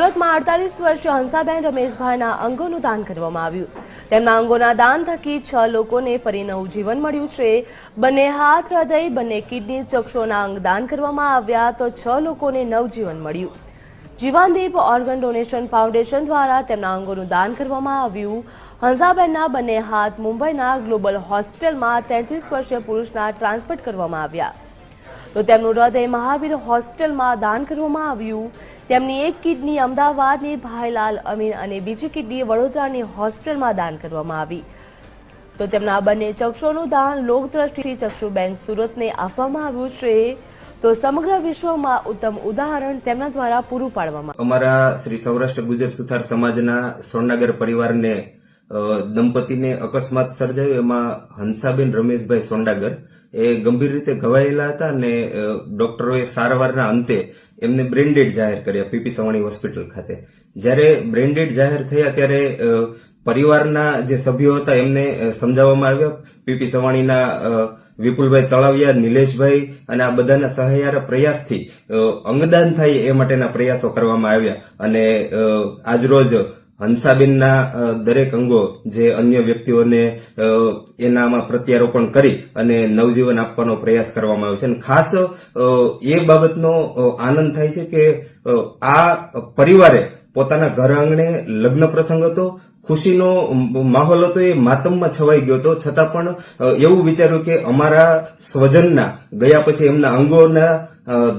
સુરતમાં અડતાલીસ વર્ષીય હંસાબેન રમેશભાઈના અંગોનું દાન કરવામાં આવ્યું. તેમના અંગોના દાન થકી છ લોકોને ફરી નવું જીવન મળ્યું છે. બંને હાથ, હૃદય, બંને કિડની ચક્ષુના અંગ દાન કરવામાં આવ્યા તો છ લોકોને નવજીવન મળ્યું. જીવનદીપ ઓર્ગન ડોનેશન ફાઉન્ડેશન દ્વારા તેમના અંગોનું દાન કરવામાં આવ્યું. હંસાબેનના બંને હાથ મુંબઈના ગ્લોબલ હોસ્પિટલમાં તેત્રીસ વર્ષીય પુરુષના ટ્રાન્સફર કરવામાં આવ્યા. તો તેમનું હૃદય મહાવીર હોસ્પિટલમાં દાન કરવામાં આવ્યું. તેમની એક કિડની અમદાવાદની ભાઈલાલ અમીન અને બીજી કિડની વડોદરાની હોસ્પિટલમાં દાન કરવામાં આવી. તો તેમના બંને ચક્ષુનું દાન લોકદ્રષ્ટિ ચક્ષુ બેંક સુરતને આપવામાં આવ્યું છે. તો સમગ્ર વિશ્વમાં ઉત્તમ ઉદાહરણ તેમના દ્વારા પૂરું પાડવામાં અમારા શ્રી સૌરાષ્ટ્ર ગુજર સુથાર સમાજના સોનાગર પરિવારને દંપતીને અકસ્માત સર્જાયો. એમાં હંસાબેન રમેશભાઈ સોંડાગર એ ગંભીર રીતે ઘવાયેલા હતા અને ડોક્ટરોએ સારવારના અંતે એમને બ્રેન્ડેડ જાહેર કર્યા પીપી સવાણી હોસ્પિટલ ખાતે. જ્યારે બ્રેન્ડેડ જાહેર થયા ત્યારે પરિવારના જે સભ્યો હતા એમને સમજાવવામાં આવ્યા. પીપી સવાણીના વિપુલભાઈ તળાવિયા, નિલેશભાઈ અને આ બધાના સહયારા પ્રયાસથી અંગદાન થાય એ માટેના પ્રયાસો કરવામાં આવ્યા. અને આજરોજ હંસાબેનના દરેક અંગો જે અન્ય વ્યક્તિઓને એનામાં પ્રત્યારોપણ કરી અને નવજીવન આપવાનો પ્રયાસ કરવામાં આવ્યો છે. અને ખાસ એ બાબતનો આનંદ થાય છે કે આ પરિવારે પોતાના ઘર આંગણે લગ્ન પ્રસંગ હતો ખુશીનો માહોલ હતો એ માતમમાં છવાઈ ગયો હતો. છતાં પણ એવું વિચાર્યું કે અમારા સ્વજનના ગયા પછી એમના અંગોના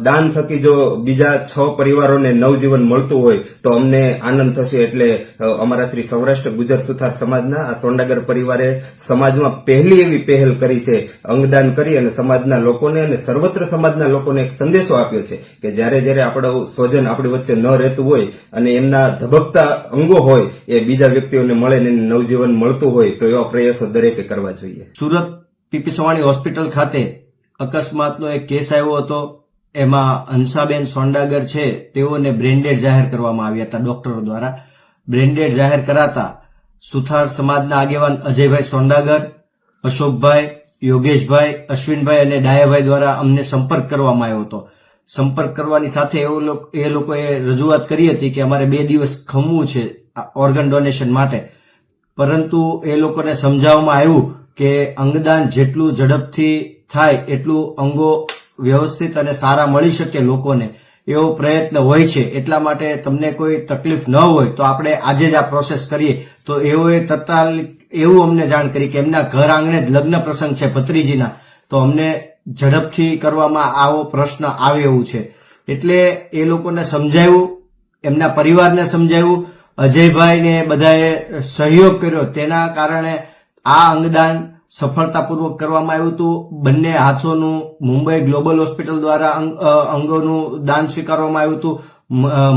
દાન થકી જો બીજા છ પરિવારોને નવજીવન મળતું હોય, તો અમને આનંદ થશે એટલે અમારા શ્રી સૌરાષ્ટ્ર ગુજર સુથાર સમાજના, આ સોંડાગર પરિવારે સમાજમાં પહેલી એવી પહેલ કરી છે, અંગદાન કરી અને સમાજના લોકોને અને સર્વત્ર સમાજના લોકોને એક સંદેશો આપ્યો છે કે જ્યારે જ્યારે આપણો સ્વજન આપણી વચ્ચે ન રહેતું હોય અને એમના ધબકતા અંગો હોય, એ બીજા વ્યક્તિઓને મળે ને નવજીવન મળતું હોય તો એવા પ્રયાસો દરેકે કરવા જોઈએ. સુરત પીપી સવાણી હોસ્પિટલ ખાતે અકસ્માતનો એક કેસ આવ્યો હતો. એમાં હંસાબેન સોંડાગર છે, તેઓને બ્રેન્ડેડ જાહેર કરવામાં આવ્યા હતા ડોક્ટરો દ્વારા. બ્રેન્ડેડ જાહેર કરાતા સુથાર સમાજના આગેવાન અજયભાઈ સોંડાગર, અશોકભાઈ, યોગેશભાઈ, અશ્વિનભાઈ અને ડાયાભાઈ દ્વારા અમને સંપર્ક કરવામાં આવ્યો હતો. સંપર્ક કરવાની સાથે એવો એ લોકોએ રજૂઆત કરી હતી કે અમારે બે દિવસ ખમવું છે ઓર્ગન ડોનેશન માટે. પરંતુ એ લોકોને સમજાવવામાં આવ્યું કે અંગદાન જેટલું ઝડપથી થાય, એટલું અંગો વ્યવસ્થિત અને સારા મળી શકે લોકોને. એવો પ્રયત્ન હોય છે. એટલા માટે તમને કોઈ તકલીફ ન હોય તો આપણે આજે જ આ પ્રોસેસ કરીએ. તો એઓએ તત્કાલ એવું અમને જાણ કરી કે એમના ઘર આંગણે જ લગ્ન પ્રસંગ છે ભત્રીજીના. તો અમને ઝડપથી કરવામાં આવો પ્રશ્ન આવે એવું છે. એટલે એ લોકોને સમજાવ્યું એમના પરિવારને સમજાવ્યું અજયભાઈને બધાએ સહયોગ કર્યો. તેના કારણે આ અંગદાન સફળતાપૂર્વક કરવામાં આવ્યું હતું. બંને હાથોનું મુંબઈ ગ્લોબલ હોસ્પિટલ દ્વારા અંગોનું દાન સ્વીકારવામાં આવ્યું હતું.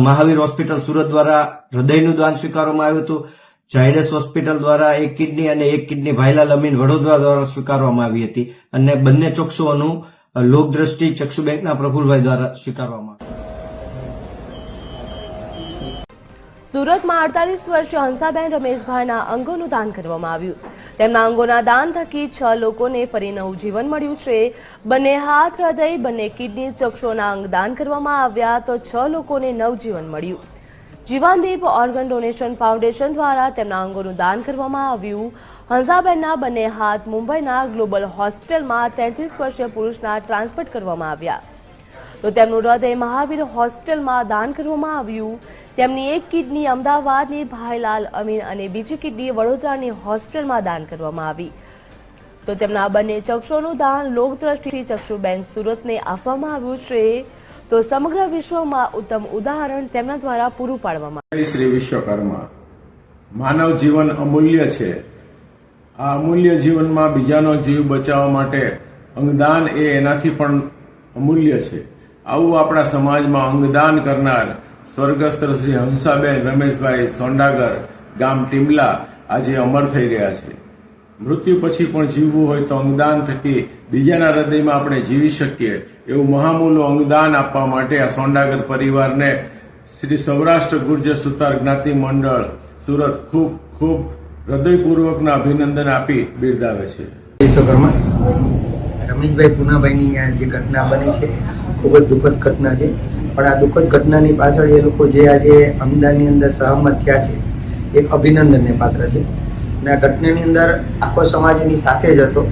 મહાવીર હોસ્પિટલ સુરત દ્વારા હૃદયનું દાન સ્વીકારવામાં આવ્યું હતું. ઝાયડસ હોસ્પિટલ દ્વારા એક કિડની અને એક કિડની ભાઈલાલ અમીન વડોદરા દ્વારા સ્વીકારવામાં આવી હતી. અને બંને ચક્ષુઓનું અ, લોકદ્રષ્ટિ ચક્ષુ બેંકના પ્રફુલભાઈ દ્વારા સ્વીકારવામાં સુરતમાં અડતાલીસ વર્ષીય હંસાબેન રમેશભાઈના અંગોનું દાન કરવામાં આવ્યું. તેમના અંગોના દાન થકી છ લોકોને ફરી નવું જીવન મળ્યું છે. બંને હાથ, હૃદય, બંને કિડની ચક્ષુઓના અંગ દાન કરવામાં આવ્યા તો છ લોકોને નવજીવન મળ્યું. જીવનદીપ ઓર્ગન ડોનેશન ફાઉન્ડેશન દ્વારા તેમના અંગોનું દાન કરવામાં આવ્યું. હંસાબેનના બંને હાથ મુંબઈના ગ્લોબલ હોસ્પિટલમાં તેત્રીસ વર્ષીય પુરુષના ટ્રાન્સફર કરવામાં આવ્યા. તો તેમનું હૃદય મહાવીર હોસ્પિટલમાં દાન કરવામાં આવ્યું. તેમની એક કિડની અમદાવાદની ભાઈલાલ અમીન અને બીજી કિડની વડોદરાની હોસ્પિટલમાં દાન કરવામાં આવી. તો તેમના બંને ચક્ષુનું દાન લોકદ્રષ્ટિ ચક્ષુ બેંક સુરતને આપવામાં આવ્યું છે. તો સમગ્ર વિશ્વમાં ઉત્તમ ઉદાહરણ તેમના દ્વારા પૂરું પાડવામાં આવ્યું શ્રી વિશ્વકર્મા, માનવ જીવન અમૂલ્ય છે. આ અમૂલ્ય જીવનમાં બીજાનો જીવ બચાવવા માટે અંગદાન એ એનાથી પણ અમૂલ્ય છે. આવું આપણા સમાજમાં અંગદાન કરનાર સ્વર્ગસ્થ શ્રી હંસાબેન રમેશભાઈ સોંડાગર ગામ ટીમલા આજે અમર થઈ ગયા છે. મૃત્યુ પછી પણ જીવવું હોય તો અંગદાન થકી બીજાના હૃદયમાં આપણે જીવી શકીએ એવું મહામૂલું અંગદાન આપવા માટે આ સોંડાગર પરિવારને શ્રી સૌરાષ્ટ્ર ગુર્જર સુતાર જ્ઞાતિ મંડળ સુરત ખૂબ ખૂબ હૃદયપૂર્વકના અભિનંદન આપી બિરદાવે છે. રમેશભાઈ પૂનાભાઈની જે ઘટના બની છે, ખૂબ જ દુઃખદ ઘટના છે. પણ આ દુઃખદ ઘટનાની પાછળ એ લોકો જે આજે અમદાવાદની અંદર સહમત થયા છે, એ અભિનંદનને પાત્ર છે. અને આ ઘટનાની અંદર આખો સમાજ એની સાથે જ હતો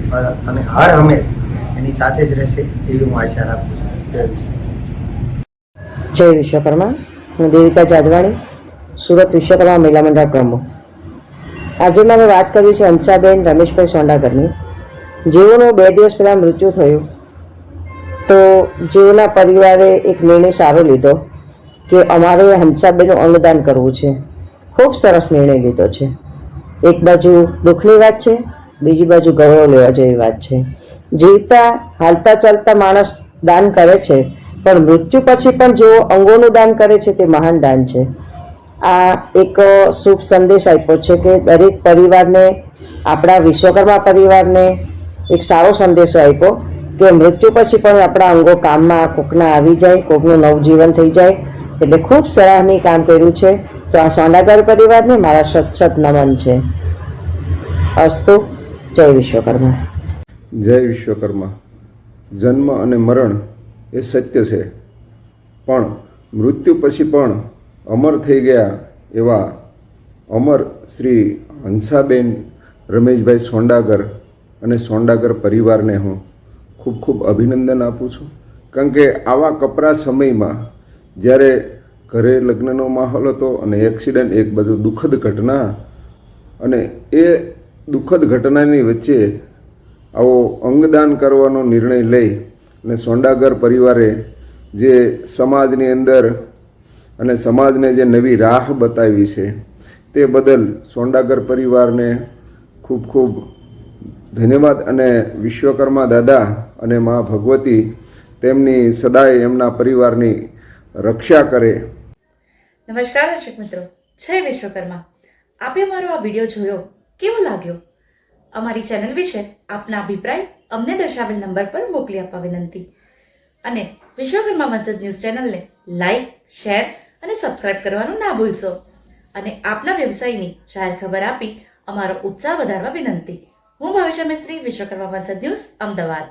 અને હર હંમેશ એની સાથે જ રહેશે એવી હું આશા રાખું છું. જય વિશ્વ જય વિશ્વકર્મા. હું દેવિકા જાદવાણી સુરત વિશ્વકર્મા મહિલા મંડળ પ્રમુખ. આજે મારે વાત કરવી છે હંસાબેન રમેશભાઈ સોંડાગરની જેઓનું બે દિવસ પહેલાં મૃત્યુ થયું. તો જેઓના પરિવારે એક નિર્ણય સારો લીધો કે અમારે હંસાબેનું અંગદાન કરવું છે. ખૂબ સરસ નિર્ણય લીધો છે. એક બાજુ દુઃખની વાત છે, બીજી બાજુ ગૌરવ લેવા જેવી વાત છે. જીવતા, હાલતા ચાલતા માણસ દાન કરે છે, પણ મૃત્યુ પછી પણ જેઓ અંગોનું દાન કરે છે તે મહાન દાન છે. આ એક શુભ સંદેશ આપ્યો છે કે દરેક પરિવારને, આપણા વિશ્વકર્મા પરિવારને એક સારો સંદેશો આપ્યો કે મૃત્યુ પછી પણ આપણા અંગો કામમાં કોકના આવી જાય, કોકનું નવજીવન થઈ જાય, એટલે ખૂબ સરાહનીય કામ કર્યું છે. તો આ સોનાગર પરિવારને મારા સત સત નમન છે. અસ્તુ, જય વિશ્વકર્મા. જય વિશ્વકર્મા. જન્મ અને મરણ એ સત્ય છે. પણ મૃત્યુ પછી પણ અમર થઈ ગયા એવા અમર શ્રી હંસાબેન રમેશભાઈ સોંડાગર અને સોંડાગર પરિવારને હું ખૂબ ખૂબ અભિનંદન આપું છું. કારણ કે આવા કપરા સમયમાં જ્યારે ઘરે લગ્નનો માહોલ હતો અને એક્સિડન્ટ એક બાજુ દુઃખદ ઘટના અને એ દુઃખદ ઘટનાની વચ્ચે આવો અંગદાન કરવાનો નિર્ણય લઈ અને સોંડાગર પરિવારે જે સમાજની અંદર અને સમાજને જે નવી રાહ બતાવી છે તે બદલ સોંડાગર પરિવારને ખૂબ ખૂબ ધન્યવાદ અને વિશ્વકર્મા દાદા અને મા ભગવતી તેમની સદાય એમના પરિવારની રક્ષા કરે. નમસ્કાર દર્શક મિત્રો. જય વિશ્વકર્મા. આપે મારો આ વીડિયો જોયો? કેવો લાગ્યો? અમારી ચેનલ વિશે આપના અભિપ્રાય અમને દર્શાવેલ નંબર પર મોકલી આપવા વિનંતી. અને વિશ્વકર્મા મસ્જિદ ન્યૂઝ ચેનલને લાઇક શેર અને સબસ્ક્રાઇબ કરવાનું ના ભૂલશો. અને આપના વ્યવસાયની જાહેર ખબર આપી અમારો ઉત્સાહ વધારવા વિનંતી. હું ભવિષ્ય મિસ્ત્રી વિશ્વકર્મા મસ્જિદ ન્યૂઝ અમદાવાદ.